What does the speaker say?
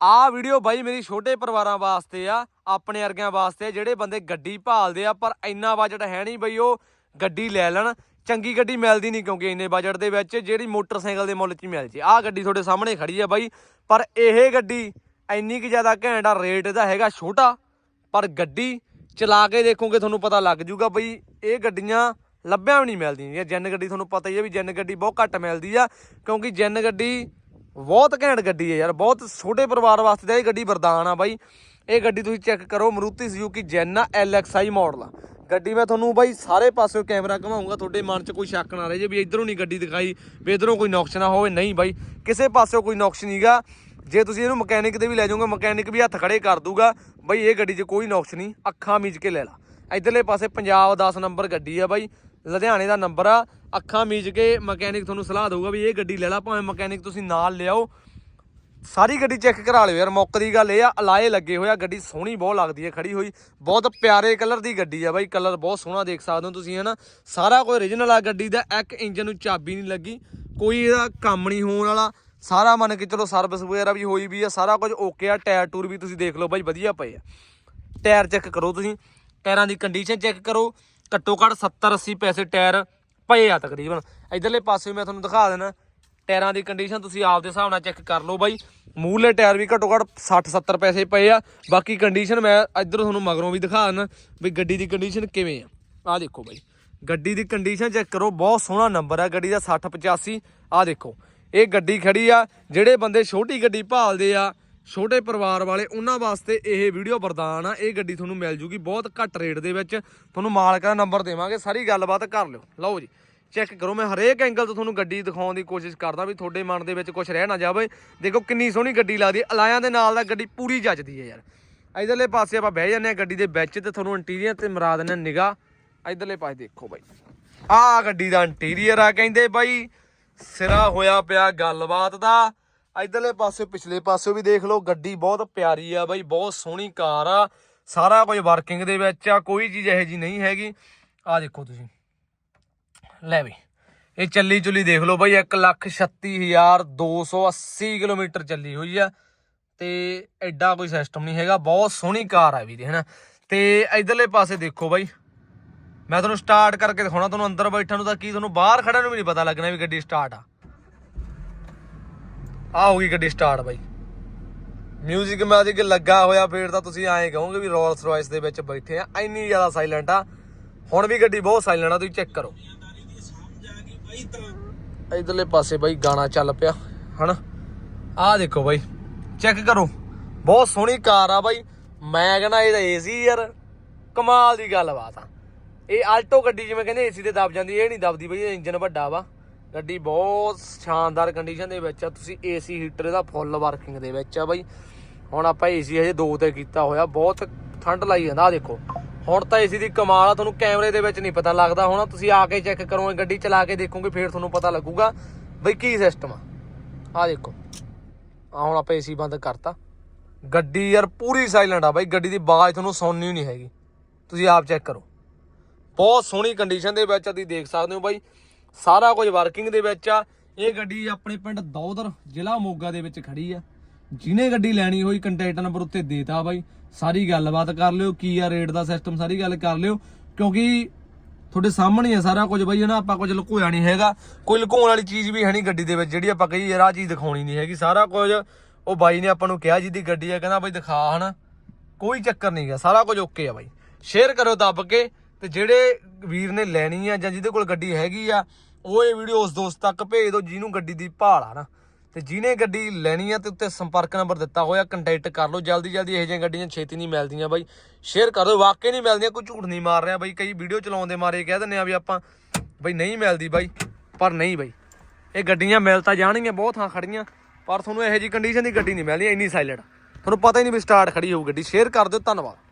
ਆਹ ਵੀਡੀਓ ਬਾਈ ਮੇਰੀ ਛੋਟੇ ਪਰਿਵਾਰਾਂ ਵਾਸਤੇ ਆ, ਆਪਣੇ ਵਰਗਿਆਂ ਵਾਸਤੇ ਜਿਹੜੇ ਬੰਦੇ ਗੱਡੀ ਭਾਲਦੇ ਆ, ਪਰ ਇੰਨਾ ਬਜਟ ਹੈ ਨਹੀਂ ਬਈ ਉਹ ਗੱਡੀ ਲੈ ਲੈਣ। ਚੰਗੀ ਗੱਡੀ ਮਿਲਦੀ ਨਹੀਂ ਕਿਉਂਕਿ ਇੰਨੇ ਬਜਟ ਦੇ ਵਿੱਚ ਜਿਹੜੀ ਮੋਟਰਸਾਈਕਲ ਦੇ ਮੁੱਲ 'ਚ ਹੀ ਮਿਲ ਜੇ। ਆਹ ਗੱਡੀ ਤੁਹਾਡੇ ਸਾਹਮਣੇ ਖੜੀ ਆ ਬਾਈ, ਪਰ ਇਹ ਗੱਡੀ ਇੰਨੀ ਕਿ ਜ਼ਿਆਦਾ ਘੈਂਟ ਆ ਰੇਟ ਇਹਦਾ ਹੈਗਾ ਛੋਟਾ, ਪਰ ਗੱਡੀ ਚਲਾ ਕੇ ਦੇਖੋਗੇ ਤੁਹਾਨੂੰ ਪਤਾ ਲੱਗ ਜੂਗਾ ਬਈ, ਇਹ ਗੱਡੀਆਂ ਲੱਭਿਆ ਵੀ ਨਹੀਂ ਮਿਲਦੀਆਂ। ਜਿੰਨ ਗੱਡੀ ਤੁਹਾਨੂੰ ਪਤਾ ਹੀ ਹੈ ਵੀ ਜਿੰਨ ਗੱਡੀ ਬਹੁਤ ਘੱਟ ਮਿਲਦੀ ਆ, ਕਿਉਂਕਿ ਜਿੰਨ ਗੱਡੀ ਬਹੁਤ ਘੈਂਟ ਗੱਡੀ ਹੈ ਯਾਰ, ਬਹੁਤ ਛੋਟੇ ਪਰਿਵਾਰ ਵਾਸਤੇ ਤਾਂ ਇਹ ਗੱਡੀ ਵਰਦਾਨ ਆ ਬਾਈ। ਇਹ ਗੱਡੀ ਤੁਸੀਂ ਚੈੱਕ ਕਰੋ, ਮਰੂਤੀ ਸੁਜ਼ੂਕੀ ਜੈਨ ਆ LXI ਮਾਡਲ ਆ। ਗੱਡੀ ਮੈਂ ਤੁਹਾਨੂੰ ਬਾਈ ਸਾਰੇ ਪਾਸਿਓਂ ਕੈਮਰਾ ਘਮਾਉਂਗਾ, ਤੁਹਾਡੇ ਮਨ 'ਚ ਕੋਈ ਸ਼ੱਕ ਨਾ ਰਹੇ ਜੇ ਵੀ ਇਧਰੋਂ ਨਹੀਂ ਗੱਡੀ ਦਿਖਾਈ, ਵੀ ਇਧਰੋਂ ਕੋਈ ਨੁਕਸ ਨਾ ਹੋਵੇ। ਨਹੀਂ ਬਾਈ, ਕਿਸੇ ਪਾਸਿਓਂ ਕੋਈ ਨੁਕਸ ਨਹੀਂਗਾ। ਜੇ ਤੁਸੀਂ ਇਹਨੂੰ ਮਕੈਨਿਕ ਤੇ ਵੀ ਲੈ ਜਾਓਗੇ, ਮਕੈਨਿਕ ਵੀ ਹੱਥ ਖੜੇ ਕਰ ਦੂਗਾ। ਬਈ, ਇਹ ਗੱਡੀ 'ਚ ਕੋਈ ਨੁਕਸ ਨਹੀਂ, ਅੱਖਾਂ ਮੀਚ ਕੇ ਲੈ ਲਾ। ਇਧਰਲੇ ਪਾਸੇ ਪੰਜਾਬ 10 ਨੰਬਰ ਗੱਡੀ ਆ ਬਾਈ। ਲੁਧਿਆਣੇ ਦਾ ਨੰਬਰ ਆ। ਅੱਖਾਂ ਮੀਜ ਕੇ ਮਕੈਨਿਕ ਤੁਹਾਨੂੰ ਸਲਾਹ ਦਊਗਾ ਵੀ ਇਹ ਗੱਡੀ ਲੈ ਲਾ, ਭਾਵੇਂ ਮਕੈਨਿਕ ਤੁਸੀਂ ਨਾਲ ਲਿਆਓ। ਸਾਰੀ ਗੱਡੀ ਚੈੱਕ ਕਰਾ ਲਿਓ ਯਾਰ, ਮੁੱਕ ਦੀ ਗੱਲ ਇਹ ਆ, ਅਲਾਏ ਲੱਗੇ ਹੋਇਆ ਗੱਡੀ ਸੋਹਣੀ ਬਹੁਤ ਲੱਗਦੀ ਹੈ, ਖੜੀ ਹੋਈ। ਬਹੁਤ ਪਿਆਰੇ ਕਲਰ ਦੀ ਗੱਡੀ ਆ ਬਾਈ, ਕਲਰ ਬਹੁਤ ਸੋਹਣਾ ਦੇਖ ਸਕਦੇ ਹੋ ਤੁਸੀਂ, ਹਨਾ? ਸਾਰਾ ਕੁਝ origignal ਆ ਗੱਡੀ ਦਾ, ਇੱਕ ਇੰਜਨ ਨੂੰ ਚਾਬੀ ਨਹੀਂ ਲੱਗੀ, ਕੋਈ ਇਹਦਾ ਕੰਮ ਨਹੀਂ ਹੋਣ ਵਾਲਾ। ਸਾਰਾ ਮੰਨ ਕੇ ਚਲੋ ਸਰਵਿਸ ਵਗੈਰਾ ਵੀ ਹੋਈ ਵੀ ਆ, ਸਾਰਾ ਕੁਝ ਓਕੇ ਆ ਟਾਇਰ ਟੂਰ ਵੀ ਤੁਸੀਂ ਦੇਖ ਲਓ ਬਾਈ, ਵਧੀਆ ਪਏ ਆ। ਟਾਇਰ ਚੈੱਕ ਕਰੋ ਤੁਸੀਂ, ਟਾਇਰਾਂ ਦੀ ਕੰਡੀਸ਼ਨ ਚੈੱਕ ਕਰੋ। ਘੱਟੋ ਘੱਟ 70 80 ਪੈਸੇ ਟਾਇਰ ਪਏ ਆ ਤਕਰੀਬਨ। ਇਧਰਲੇ ਪਾਸੇ ਮੈਂ ਤੁਹਾਨੂੰ ਦਿਖਾ ਦੇਣਾ, ਟਾਇਰਾਂ ਦੀ ਕੰਡੀਸ਼ਨ ਤੁਸੀਂ ਆਪ ਦੇ ਹਿਸਾਬ ਨਾਲ ਚੈੱਕ ਕਰ ਲਓ ਬਾਈ। ਮੂਹਲੇ ਟਾਇਰ ਵੀ ਘੱਟੋ ਘੱਟ 60 70 ਪੈਸੇ ਪਏ ਆ। ਬਾਕੀ ਕੰਡੀਸ਼ਨ ਮੈਂ ਇੱਧਰ ਤੁਹਾਨੂੰ ਮਗਰੋਂ ਵੀ ਦਿਖਾ ਦੇਣਾ ਵੀ ਗੱਡੀ ਦੀ ਕੰਡੀਸ਼ਨ ਕਿਵੇਂ ਆ। ਆਹ ਦੇਖੋ ਬਾਈ। ਗੱਡੀ ਦੀ ਕੰਡੀਸ਼ਨ ਚੈੱਕ ਕਰੋ, ਬਹੁਤ ਸੋਹਣਾ ਨੰਬਰ ਆ ਗੱਡੀ ਦਾ 60 85 ਆਹ ਦੇਖੋ, ਇਹ ਗੱਡੀ ਖੜੀ ਆ, ਜਿਹੜੇ ਬੰਦੇ ਛੋਟੀ ਗੱਡੀ ਭਾਲਦੇ ਆ ਛੋਟੇ ਪਰਿਵਾਰ ਵਾਲੇ ਉਹਨਾਂ ਵਾਸਤੇ ਇਹ ਵੀਡੀਓ ਵਰਦਾਨ ਆ, ਇਹ ਗੱਡੀ ਤੁਹਾਨੂੰ ਮਿਲ ਜੂਗੀ ਬਹੁਤ ਘੱਟ ਰੇਟ ਦੇ ਵਿੱਚ। ਤੁਹਾਨੂੰ ਮਾਲਕ ਦਾ ਨੰਬਰ ਦੇਵਾਂਗੇ, ਸਾਰੀ ਗੱਲਬਾਤ ਕਰ ਲਿਓ। ਲਓ ਜੀ ਚੈੱਕ ਕਰੋ, ਮੈਂ ਹਰੇਕ ਐਂਗਲ ਤੋਂ ਤੁਹਾਨੂੰ ਗੱਡੀ ਦਿਖਾਉਣ ਦੀ ਕੋਸ਼ਿਸ਼ ਕਰਦਾ ਵੀ ਤੁਹਾਡੇ ਮਨ ਦੇ ਵਿੱਚ ਕੁਝ ਰਹਿ ਨਾ ਜਾਵੇ। ਦੇਖੋ ਕਿੰਨੀ ਸੋਹਣੀ ਗੱਡੀ ਲੱਗਦੀ ਹੈ, ਅਲਾਇਆਂ ਦੇ ਨਾਲ ਦਾ ਗੱਡੀ ਪੂਰੀ ਜੱਜਦੀ ਹੈ ਯਾਰ। ਇਧਰਲੇ ਪਾਸੇ ਆਪਾਂ ਬਹਿ ਜਾਂਦੇ ਆ ਗੱਡੀ ਦੇ ਵਿੱਚ ਤੇ ਤੁਹਾਨੂੰ ਇੰਟੀਰੀਅਰ ਤੇ ਮਰਾ ਦਿੰਦੇ ਨਿਗਾ ਇਧਰਲੇ ਪਾਸੇ ਦੇਖੋ ਬਾਈ, ਆਹ ਗੱਡੀ ਦਾ ਇੰਟੀਰੀਅਰ ਆ, ਕਹਿੰਦੇ ਬਾਈ, ਸਿਰਾ ਹੋਇਆ ਪਿਆ ਗੱਲਬਾਤ ਦਾ। ਇਧਰਲੇ ਪਾਸੇ ਪਿਛਲੇ ਪਾਸੇ ਵੀ ਦੇਖ ਲਓ, ਗੱਡੀ ਬਹੁਤ ਪਿਆਰੀ ਆ ਬਾਈ, ਬਹੁਤ ਸੋਹਣੀ ਕਾਰ ਆ। ਸਾਰਾ ਕੁਝ ਵਰਕਿੰਗ ਦੇ ਵਿੱਚ ਆ, ਕੋਈ ਚੀਜ਼ ਇਹੋ ਜੀ ਨਹੀਂ ਹੈਗੀ। ਆ ਦੇਖੋ ਤੁਸੀਂ। ਲੈ ਵੀ, ਇਹ ਚੱਲੀ ਚੁੱਲੀ ਦੇਖ ਲਓ ਬਾਈ 136280 ਕਿਲੋਮੀਟਰ ਚੱਲੀ ਹੋਈ ਆ। ਤੇ ਐਡਾ ਕੋਈ ਸਿਸਟਮ ਨਹੀਂ ਹੈਗਾ, ਬਹੁਤ ਸੋਹਣੀ ਕਾਰ ਆ ਵੀਰੇ, ਹਨਾ। ਤੇ ਇਧਰਲੇ ਪਾਸੇ ਦੇਖੋ ਬਾਈ, ਮੈਂ ਤੁਹਾਨੂੰ ਸਟਾਰਟ ਕਰਕੇ ਦਿਖਾਉਣਾ, ਤੁਹਾਨੂੰ ਅੰਦਰ ਬੈਠਣ ਨੂੰ ਤਾਂ ਕੀ, ਤੁਹਾਨੂੰ ਬਾਹਰ ਖੜਨ ਨੂੰ ਵੀ ਨਹੀਂ ਪਤਾ ਲੱਗਣਾ ਵੀ ਗੱਡੀ ਸਟਾਰਟ ਆ। ਆ ਹੋ ਗਈ ਗੱਡੀ ਸਟਾਰਟ ਬਾਈ। ਮਿਊਜ਼ਿਕ ਮੈਜਿਕ ਲੱਗਾ ਹੋਇਆ ਫੇਰ ਤਾਂ ਤੁਸੀਂ ਐਂ ਕਹੋਗੇ ਵੀ ਰੋਲਸ ਰॉयਸ ਦੇ ਵਿੱਚ ਬੈਠੇ ਆ, ਇੰਨੀ ਜ਼ਿਆਦਾ ਸਾਇਲੈਂਟ ਆ। ਹੁਣ ਵੀ ਗੱਡੀ ਬਹੁਤ ਸਾਇਲੈਂਟ ਆ, ਤੁਸੀਂ ਚੈੱਕ ਕਰੋ। ਇਧਰਲੇ ਪਾਸੇ ਬਾਈ ਗਾਣਾ ਚੱਲ ਪਿਆ, ਹਨਾ? ਆਹ ਦੇਖੋ ਬਾਈ ਚੈੱਕ ਕਰੋ। ਬਹੁਤ ਸੋਹਣੀ ਕਾਰ ਆ ਬਾਈ। ਮੈਂ ਕਹਿੰਦਾ ਇਹਦਾ ਏਸੀ ਯਾਰ, ਕਮਾਲ ਦੀ ਗੱਲਬਾਤ ਆ। ਇਹ ਆਲਟੋ ਗੱਡੀ ਜਿਵੇਂ ਕਹਿੰਦੇ ਏਸੀ ਤੇ ਦਬ ਜਾਂਦੀ, ਇਹ ਨਹੀਂ ਦਬਦੀ ਬਈ ਇੰਜਨ ਵੱਡਾ ਵਾ। ਗੱਡੀ ਬਹੁਤ ਸ਼ਾਨਦਾਰ ਕੰਡੀਸ਼ਨ ਦੇ ਵਿੱਚ ਆ, ਤੁਸੀਂ ਏਸੀ ਹੀਟਰ ਇਹਦਾ ਫੁੱਲ ਵਰਕਿੰਗ ਦੇ ਵਿੱਚ ਆ ਬਾਈ। ਹੁਣ ਆਪਾਂ ਏਸੀ ਹਜੇ ਦੋ ਤੇ ਕੀਤਾ ਹੋਇਆ, ਬਹੁਤ ਠੰਡ ਲਾਈ ਜਾਂਦਾ ਆ ਦੇਖੋ। ਹੁਣ ਤਾਂ ਏਸੀ ਦੀ ਕਮਾਲ ਆ, ਤੁਹਾਨੂੰ ਕੈਮਰੇ ਦੇ ਵਿੱਚ ਨਹੀਂ ਪਤਾ ਲੱਗਦਾ ਹੁਣ, ਤੁਸੀਂ ਆ ਕੇ ਚੈੱਕ ਕਰੋਗੇ ਗੱਡੀ ਚਲਾ ਕੇ ਦੇਖੋਗੇ, ਫੇਰ ਤੁਹਾਨੂੰ ਪਤਾ ਲੱਗੂਗਾ ਬਈ ਕੀ ਸਿਸਟਮ ਆ। ਆ ਦੇਖੋ। ਆ ਹੁਣ ਆਪਾਂ ਏਸੀ ਬੰਦ ਕਰਤਾ। ਗੱਡੀ ਯਾਰ ਪੂਰੀ ਸਾਇਲੈਂਟ ਆ ਬਾਈ, ਗੱਡੀ ਦੀ ਆਵਾਜ਼ ਤੁਹਾਨੂੰ ਸੁਣਨੀ ਨਹੀਂ ਹੈਗੀ। ਤੁਸੀਂ ਆਪ ਚੈੱਕ ਕਰੋ। ਬਹੁਤ ਸੋਹਣੀ ਕੰਡੀਸ਼ਨ ਦੇ ਵਿੱਚ ਆ, ਤੁਸੀਂ ਦੇਖ ਸਕਦੇ ਹੋ ਬਾਈ। ਸਾਰਾ ਕੁਝ ਵਰਕਿੰਗ ਦੇ ਵਿੱਚ ਆ। ਇਹ ਗੱਡੀ ਆਪਣੇ ਪਿੰਡ ਦੌਦਰ ਜ਼ਿਲ੍ਹਾ ਮੋਗਾ ਦੇ ਵਿੱਚ ਖੜੀ ਆ। ਜਿਹਨੇ ਗੱਡੀ ਲੈਣੀ ਹੋਈ ਕੰਟੈਕਟ ਨੰਬਰ ਉੱਤੇ ਦੇਤਾ ਬਾਈ। ਸਾਰੀ ਗੱਲਬਾਤ ਕਰ ਲਿਓ, ਕੀ ਆ ਰੇਟ ਦਾ ਸਿਸਟਮ ਸਾਰੀ ਗੱਲ ਕਰ ਲਿਓ। ਕਿਉਂਕਿ ਤੁਹਾਡੇ ਸਾਹਮਣੇ ਆ ਸਾਰਾ ਕੁਝ ਬਾਈ, ਹਨਾ? ਆਪਾਂ ਕੁਝ ਲੁਕੋਇਆ ਨਹੀਂ ਹੈਗਾ। ਕੋਈ ਲੁਕਾਉਣ ਵਾਲੀ ਚੀਜ਼ ਵੀ ਹੈ ਨਹੀਂ ਗੱਡੀ ਦੇ ਵਿੱਚ, ਜਿਹੜੀ ਆਪਾਂ ਕਹੀ ਯਾਰ ਆ ਚੀਜ਼ ਦਿਖਾਉਣੀ ਨਹੀਂ ਹੈਗੀ। ਸਾਰਾ ਕੁਝ ਉਹ ਬਾਈ ਨੇ ਆਪਾਂ ਨੂੰ ਕਿਹਾ, ਜਿਹਦੀ ਗੱਡੀ ਆ, ਕਹਿੰਦਾ ਬਾਈ ਦਿਖਾ, ਹਨਾ? ਕੋਈ ਚੱਕਰ ਨਹੀਂ ਗਾ ਸਾਰਾ ਕੁਝ ਓਕੇ ਆ ਬਾਈ। ਸ਼ੇਅਰ ਕਰੋ ਦੱਬ ਕੇ। ਤੇ ਜਿਹੜੇ ਵੀਰ ਨੇ ਲੈਣੀ ਆ ਜਾਂ ਜਿਹਦੇ ਕੋਲ ਗੱਡੀ ਹੈਗੀ ਆ, ਉਹ ਇਹ ਵੀਡੀਓ ਉਸ ਦੋਸਤ ਤੱਕ ਭੇਜ ਦਿਓ ਜਿਹਨੂੰ ਗੱਡੀ ਦੀ ਭਾਲ ਆ ਨਾ। ਤੇ ਜਿਹਨੇ ਗੱਡੀ ਲੈਣੀ ਆ ਤੇ ਉੱਤੇ ਸੰਪਰਕ ਨੰਬਰ ਦਿੱਤਾ ਹੋਇਆ ਕੰਟੈਕਟ ਕਰ ਲਓ। ਜਲਦੀ ਜਲਦੀ ਇਹੋ ਜਿਹੀਆਂ ਗੱਡੀਆਂ ਛੇਤੀ ਨਹੀਂ ਮਿਲਦੀਆਂ ਬਾਈ। ਸ਼ੇਅਰ ਕਰ ਦਿਓ। ਵਾਕਈ ਨਹੀਂ ਮਿਲਦੀਆਂ, ਕੋਈ ਝੂਠ ਨਹੀਂ ਮਾਰ ਰਿਹਾ ਬਾਈ। ਕਈ ਵੀਡੀਓ ਚਲਾਉਣ ਦੇ ਮਾਰੇ ਕਹਿ ਦਿੰਦੇ ਆ ਵੀ ਆਪਾਂ, ਬਾਈ ਨਹੀਂ ਮਿਲਦੀ ਬਾਈ, ਪਰ ਨਹੀਂ ਬਾਈ। ਇਹ ਗੱਡੀਆਂ ਮਿਲ ਤਾਂ ਜਾਣਗੀਆਂ, ਬਹੁਤ ਥਾਂ ਖੜੀਆਂ, ਪਰ ਤੁਹਾਨੂੰ ਇਹੋ ਜਿਹੀ ਕੰਡੀਸ਼ਨ ਦੀ ਗੱਡੀ ਨਹੀਂ ਮਿਲਦੀ ਇੰਨੀ ਸਾਈਲੈਂਟ ਤੁਹਾਨੂੰ ਪਤਾ ਹੀ ਨਹੀਂ ਵੀ ਸਟਾਰਟ ਖੜੀ ਹੋਊ ਗੱਡੀ। ਸ਼ੇਅਰ ਕਰ ਦਿਓ। ਧੰਨਵਾਦ।